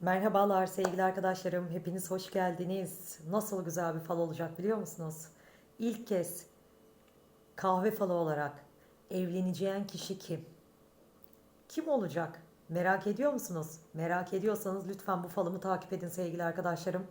Merhabalar sevgili arkadaşlarım. Hepiniz hoş geldiniz. Nasıl güzel bir fal olacak biliyor musunuz? İlk kez kahve falı olarak evleneceğin kişi kim? Kim olacak? Merak ediyor musunuz? Merak ediyorsanız lütfen bu falımı takip edin sevgili arkadaşlarım.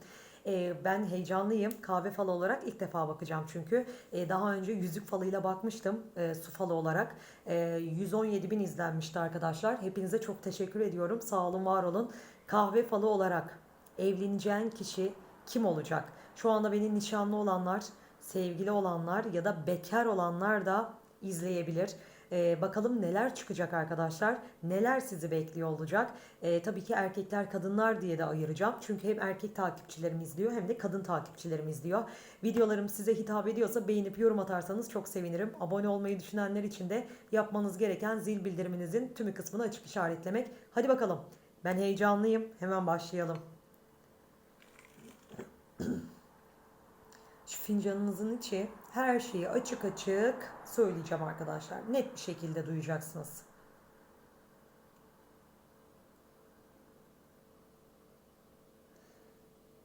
Ee, ben heyecanlıyım. Kahve falı olarak ilk defa bakacağım çünkü. Ee, daha önce yüzük falıyla bakmıştım e, su falı olarak. Ee, 117 bin izlenmişti arkadaşlar. Hepinize çok teşekkür ediyorum. Sağ olun, var olun. Kahve falı olarak evleneceğin kişi kim olacak? Şu anda benim nişanlı olanlar, sevgili olanlar ya da bekar olanlar da izleyebilir. Ee, bakalım neler çıkacak arkadaşlar. Neler sizi bekliyor olacak. Ee, tabii ki erkekler kadınlar diye de ayıracağım. Çünkü hem erkek takipçilerim izliyor hem de kadın takipçilerim izliyor. Videolarım size hitap ediyorsa beğenip yorum atarsanız çok sevinirim. Abone olmayı düşünenler için de yapmanız gereken zil bildiriminizin tümü kısmını açık işaretlemek. Hadi bakalım. Ben heyecanlıyım. Hemen başlayalım. Şu fincanınızın içi her şeyi açık açık söyleyeceğim arkadaşlar. Net bir şekilde duyacaksınız.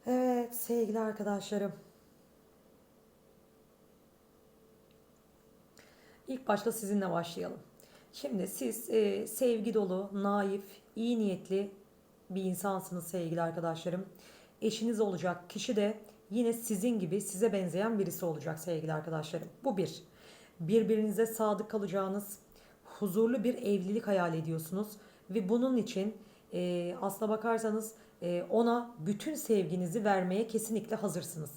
Evet sevgili arkadaşlarım. İlk başta sizinle başlayalım. Şimdi siz e, sevgi dolu, naif, iyi niyetli bir insansınız sevgili arkadaşlarım. Eşiniz olacak kişi de yine sizin gibi size benzeyen birisi olacak sevgili arkadaşlarım. Bu bir. Birbirinize sadık kalacağınız, huzurlu bir evlilik hayal ediyorsunuz ve bunun için e, aslına bakarsanız e, ona bütün sevginizi vermeye kesinlikle hazırsınız.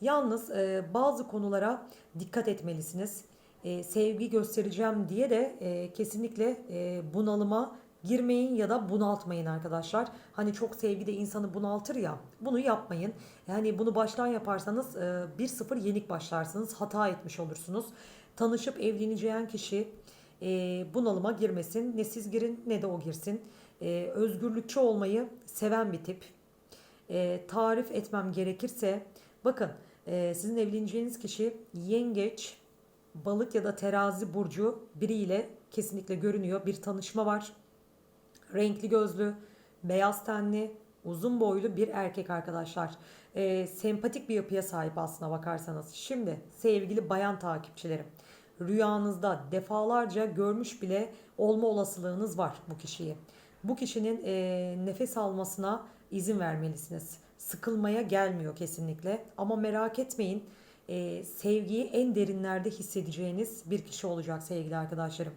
Yalnız e, bazı konulara dikkat etmelisiniz. E, sevgi göstereceğim diye de e, kesinlikle e, bunalıma girmeyin ya da bunaltmayın arkadaşlar. Hani çok sevgi de insanı bunaltır ya. Bunu yapmayın. Yani bunu baştan yaparsanız e, 1-0 yenik başlarsınız. Hata etmiş olursunuz. Tanışıp evleneceğin kişi e, bunalıma girmesin. Ne siz girin ne de o girsin. E, özgürlükçü olmayı seven bir tip. E, tarif etmem gerekirse bakın e, sizin evleneceğiniz kişi yengeç, balık ya da terazi burcu biriyle kesinlikle görünüyor. Bir tanışma var. Renkli gözlü, beyaz tenli, uzun boylu bir erkek arkadaşlar. E, sempatik bir yapıya sahip aslına bakarsanız. Şimdi sevgili bayan takipçilerim. Rüyanızda defalarca görmüş bile olma olasılığınız var bu kişiyi. Bu kişinin e, nefes almasına izin vermelisiniz. Sıkılmaya gelmiyor kesinlikle. Ama merak etmeyin e, sevgiyi en derinlerde hissedeceğiniz bir kişi olacak sevgili arkadaşlarım.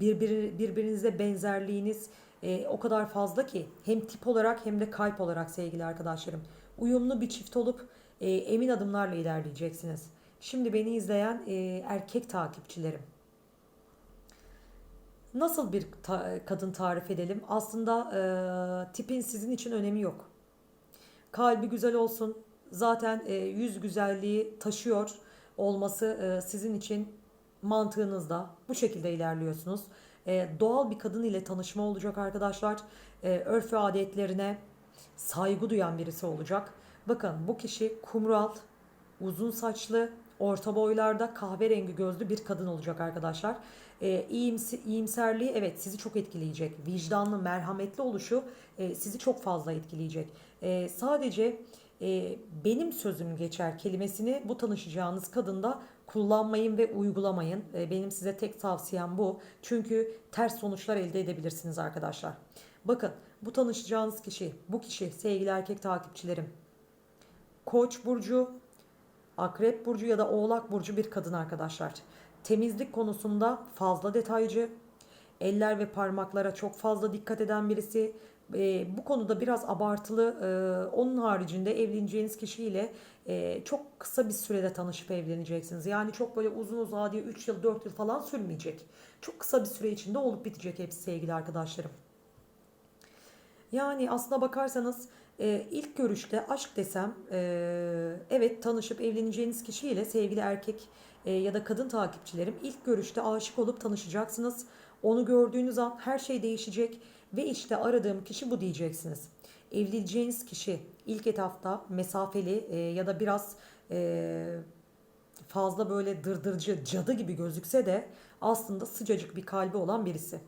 Birbir, birbirinize benzerliğiniz e, o kadar fazla ki hem tip olarak hem de kalp olarak sevgili arkadaşlarım. Uyumlu bir çift olup e, emin adımlarla ilerleyeceksiniz. Şimdi beni izleyen e, erkek takipçilerim. Nasıl bir ta- kadın tarif edelim? Aslında e, tipin sizin için önemi yok. Kalbi güzel olsun. Zaten e, yüz güzelliği taşıyor olması e, sizin için mantığınızda. Bu şekilde ilerliyorsunuz. E, doğal bir kadın ile tanışma olacak arkadaşlar. E, örf ve adetlerine saygı duyan birisi olacak. Bakın bu kişi kumral, uzun saçlı, orta boylarda kahverengi gözlü bir kadın olacak arkadaşlar. E, iyimsi, iyimserliği evet sizi çok etkileyecek. Vicdanlı, merhametli oluşu e, sizi çok fazla etkileyecek. E, sadece e, benim sözüm geçer kelimesini bu tanışacağınız kadında kullanmayın ve uygulamayın. E, benim size tek tavsiyem bu. Çünkü ters sonuçlar elde edebilirsiniz arkadaşlar. Bakın bu tanışacağınız kişi, bu kişi sevgili erkek takipçilerim. Koç burcu, Akrep burcu ya da Oğlak burcu bir kadın arkadaşlar. Temizlik konusunda fazla detaycı, eller ve parmaklara çok fazla dikkat eden birisi. E, bu konuda biraz abartılı. E, onun haricinde evleneceğiniz kişiyle e, çok kısa bir sürede tanışıp evleneceksiniz. Yani çok böyle uzun uzadıya 3 yıl 4 yıl falan sürmeyecek. Çok kısa bir süre içinde olup bitecek hepsi sevgili arkadaşlarım. Yani aslına bakarsanız e, ilk görüşte aşk desem e, evet tanışıp evleneceğiniz kişiyle sevgili erkek e, ya da kadın takipçilerim ilk görüşte aşık olup tanışacaksınız. Onu gördüğünüz an her şey değişecek ve işte aradığım kişi bu diyeceksiniz. Evleneceğiniz kişi ilk etapta mesafeli e, ya da biraz e, fazla böyle dırdırcı cadı gibi gözükse de aslında sıcacık bir kalbi olan birisi.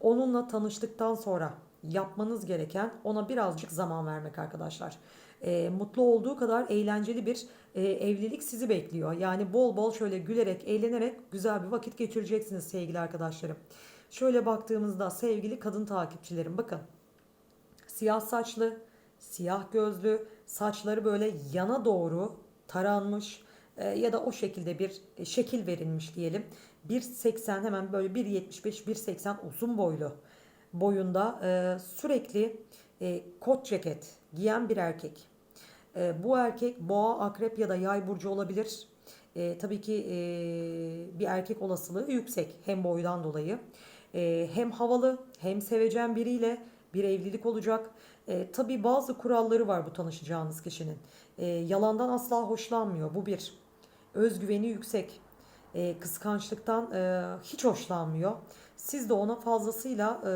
Onunla tanıştıktan sonra yapmanız gereken ona birazcık zaman vermek arkadaşlar. E, mutlu olduğu kadar eğlenceli bir e, evlilik sizi bekliyor. Yani bol bol şöyle gülerek, eğlenerek güzel bir vakit geçireceksiniz sevgili arkadaşlarım. Şöyle baktığımızda sevgili kadın takipçilerim bakın. Siyah saçlı, siyah gözlü, saçları böyle yana doğru taranmış e, ya da o şekilde bir e, şekil verilmiş diyelim. 1.80 hemen böyle 1.75 1.80 uzun boylu boyunda e, sürekli e, kot ceket giyen bir erkek. E, bu erkek boğa, akrep ya da yay burcu olabilir. E, tabii ki e, bir erkek olasılığı yüksek hem boydan dolayı. E, hem havalı hem sevecen biriyle bir evlilik olacak. E, tabii bazı kuralları var bu tanışacağınız kişinin. E, yalandan asla hoşlanmıyor. Bu bir. Özgüveni yüksek. E, kıskançlıktan e, hiç hoşlanmıyor. Siz de ona fazlasıyla e,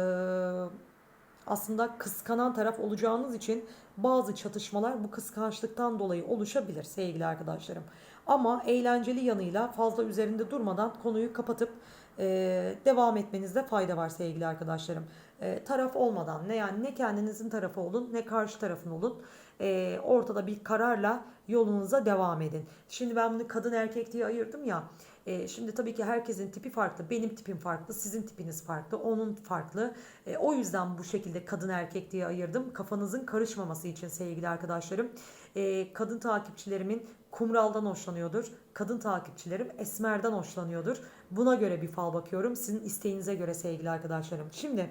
aslında kıskanan taraf olacağınız için bazı çatışmalar bu kıskançlıktan dolayı oluşabilir sevgili arkadaşlarım. Ama eğlenceli yanıyla fazla üzerinde durmadan konuyu kapatıp e, devam etmenizde fayda var sevgili arkadaşlarım. E, taraf olmadan ne yani ne kendinizin tarafı olun ne karşı tarafın olun. E, ortada bir kararla yolunuza devam edin. Şimdi ben bunu kadın erkek diye ayırdım ya. E, şimdi tabii ki herkesin tipi farklı. Benim tipim farklı, sizin tipiniz farklı, onun farklı. E, o yüzden bu şekilde kadın erkek diye ayırdım. Kafanızın karışmaması için sevgili arkadaşlarım. E, kadın takipçilerimin kumraldan hoşlanıyordur. Kadın takipçilerim esmerden hoşlanıyordur. Buna göre bir fal bakıyorum. Sizin isteğinize göre sevgili arkadaşlarım. Şimdi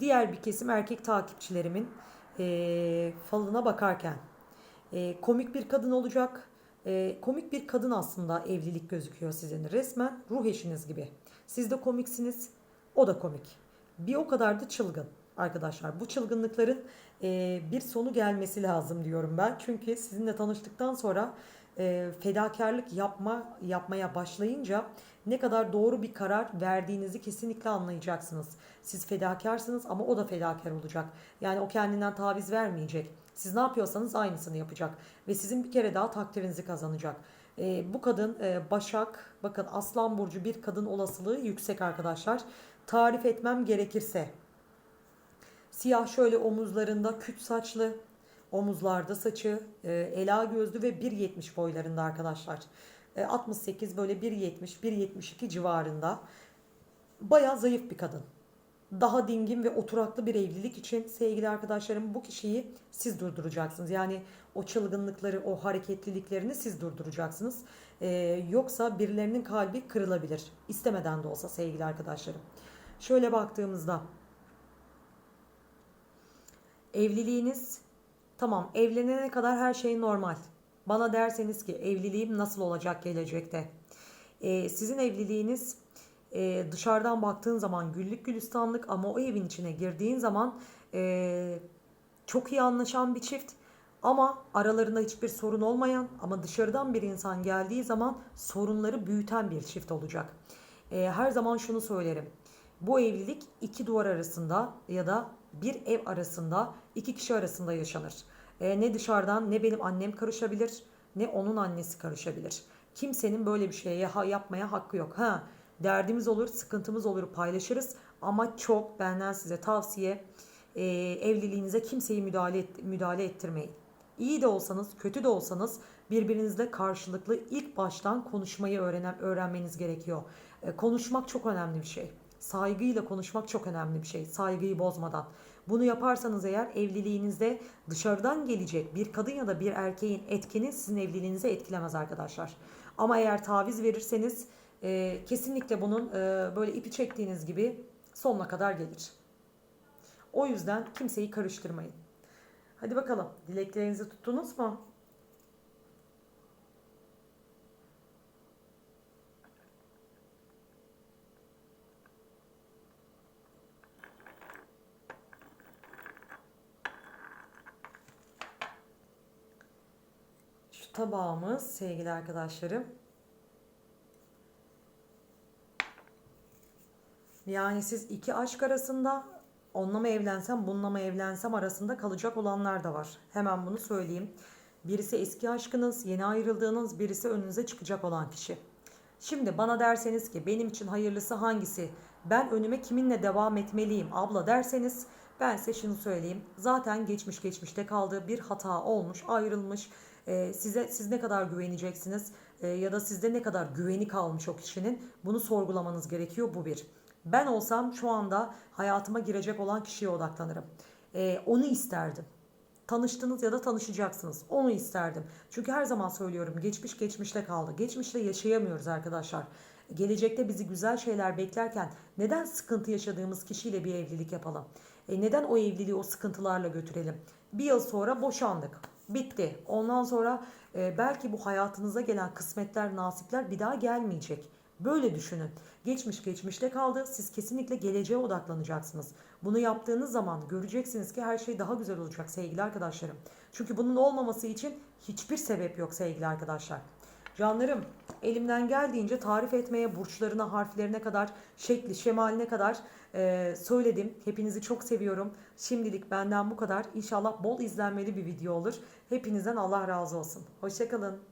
diğer bir kesim erkek takipçilerimin e, falına bakarken e, komik bir kadın olacak. E, komik bir kadın aslında evlilik gözüküyor sizin. Resmen ruh eşiniz gibi. Siz de komiksiniz, o da komik. Bir o kadar da çılgın arkadaşlar. Bu çılgınlıkların e, bir sonu gelmesi lazım diyorum ben. Çünkü sizinle tanıştıktan sonra e, fedakarlık yapma yapmaya başlayınca ne kadar doğru bir karar verdiğinizi kesinlikle anlayacaksınız. Siz fedakarsınız ama o da fedakar olacak. Yani o kendinden taviz vermeyecek. Siz ne yapıyorsanız aynısını yapacak ve sizin bir kere daha takdirinizi kazanacak. E, bu kadın e, Başak, bakın Aslan Burcu bir kadın olasılığı yüksek arkadaşlar. Tarif etmem gerekirse Siyah şöyle omuzlarında küt saçlı, omuzlarda saçı, e, ela gözlü ve 1.70 boylarında arkadaşlar. E, 68 böyle 1.70, 1.72 civarında. Baya zayıf bir kadın. Daha dingin ve oturaklı bir evlilik için sevgili arkadaşlarım bu kişiyi siz durduracaksınız. Yani o çılgınlıkları, o hareketliliklerini siz durduracaksınız. E, yoksa birilerinin kalbi kırılabilir. İstemeden de olsa sevgili arkadaşlarım. Şöyle baktığımızda Evliliğiniz tamam evlenene kadar her şey normal. Bana derseniz ki evliliğim nasıl olacak gelecekte? Ee, sizin evliliğiniz e, dışarıdan baktığın zaman güllük gülistanlık ama o evin içine girdiğin zaman e, çok iyi anlaşan bir çift ama aralarında hiçbir sorun olmayan ama dışarıdan bir insan geldiği zaman sorunları büyüten bir çift olacak. E, her zaman şunu söylerim. Bu evlilik iki duvar arasında ya da bir ev arasında iki kişi arasında yaşanır. E, ne dışarıdan ne benim annem karışabilir ne onun annesi karışabilir. Kimsenin böyle bir şeye yapmaya hakkı yok. Ha derdimiz olur, sıkıntımız olur paylaşırız ama çok benden size tavsiye e, evliliğinize kimseyi müdahale et, müdahale ettirmeyin. İyi de olsanız, kötü de olsanız birbirinizle karşılıklı ilk baştan konuşmayı öğrenen, öğrenmeniz gerekiyor. E, konuşmak çok önemli bir şey. Saygıyla konuşmak çok önemli bir şey. Saygıyı bozmadan. Bunu yaparsanız eğer evliliğinizde dışarıdan gelecek bir kadın ya da bir erkeğin etkini sizin evliliğinize etkilemez arkadaşlar. Ama eğer taviz verirseniz e, kesinlikle bunun e, böyle ipi çektiğiniz gibi sonuna kadar gelir. O yüzden kimseyi karıştırmayın. Hadi bakalım dileklerinizi tuttunuz mu? Şu tabağımız sevgili arkadaşlarım. Yani siz iki aşk arasında onunla mı evlensem bununla mı evlensem arasında kalacak olanlar da var. Hemen bunu söyleyeyim. Birisi eski aşkınız, yeni ayrıldığınız, birisi önünüze çıkacak olan kişi. Şimdi bana derseniz ki benim için hayırlısı hangisi ben önüme kiminle devam etmeliyim abla derseniz ben size şunu söyleyeyim. Zaten geçmiş geçmişte kaldı. Bir hata olmuş, ayrılmış. Ee, size siz ne kadar güveneceksiniz Ee, ya da sizde ne kadar güveni kalmış o kişinin bunu sorgulamanız gerekiyor. Bu bir. Ben olsam şu anda hayatıma girecek olan kişiye odaklanırım. Ee, onu isterdim. Tanıştınız ya da tanışacaksınız. Onu isterdim. Çünkü her zaman söylüyorum geçmiş geçmişte kaldı. Geçmişte yaşayamıyoruz arkadaşlar. Gelecekte bizi güzel şeyler beklerken neden sıkıntı yaşadığımız kişiyle bir evlilik yapalım? E neden o evliliği o sıkıntılarla götürelim? Bir yıl sonra boşandık. Bitti. Ondan sonra e, belki bu hayatınıza gelen kısmetler, nasipler bir daha gelmeyecek. Böyle düşünün. Geçmiş geçmişte kaldı. Siz kesinlikle geleceğe odaklanacaksınız. Bunu yaptığınız zaman göreceksiniz ki her şey daha güzel olacak sevgili arkadaşlarım. Çünkü bunun olmaması için hiçbir sebep yok sevgili arkadaşlar. Canlarım elimden geldiğince tarif etmeye burçlarına, harflerine kadar, şekli, şemaline kadar e, söyledim. Hepinizi çok seviyorum. Şimdilik benden bu kadar. İnşallah bol izlenmeli bir video olur. Hepinizden Allah razı olsun. Hoşçakalın.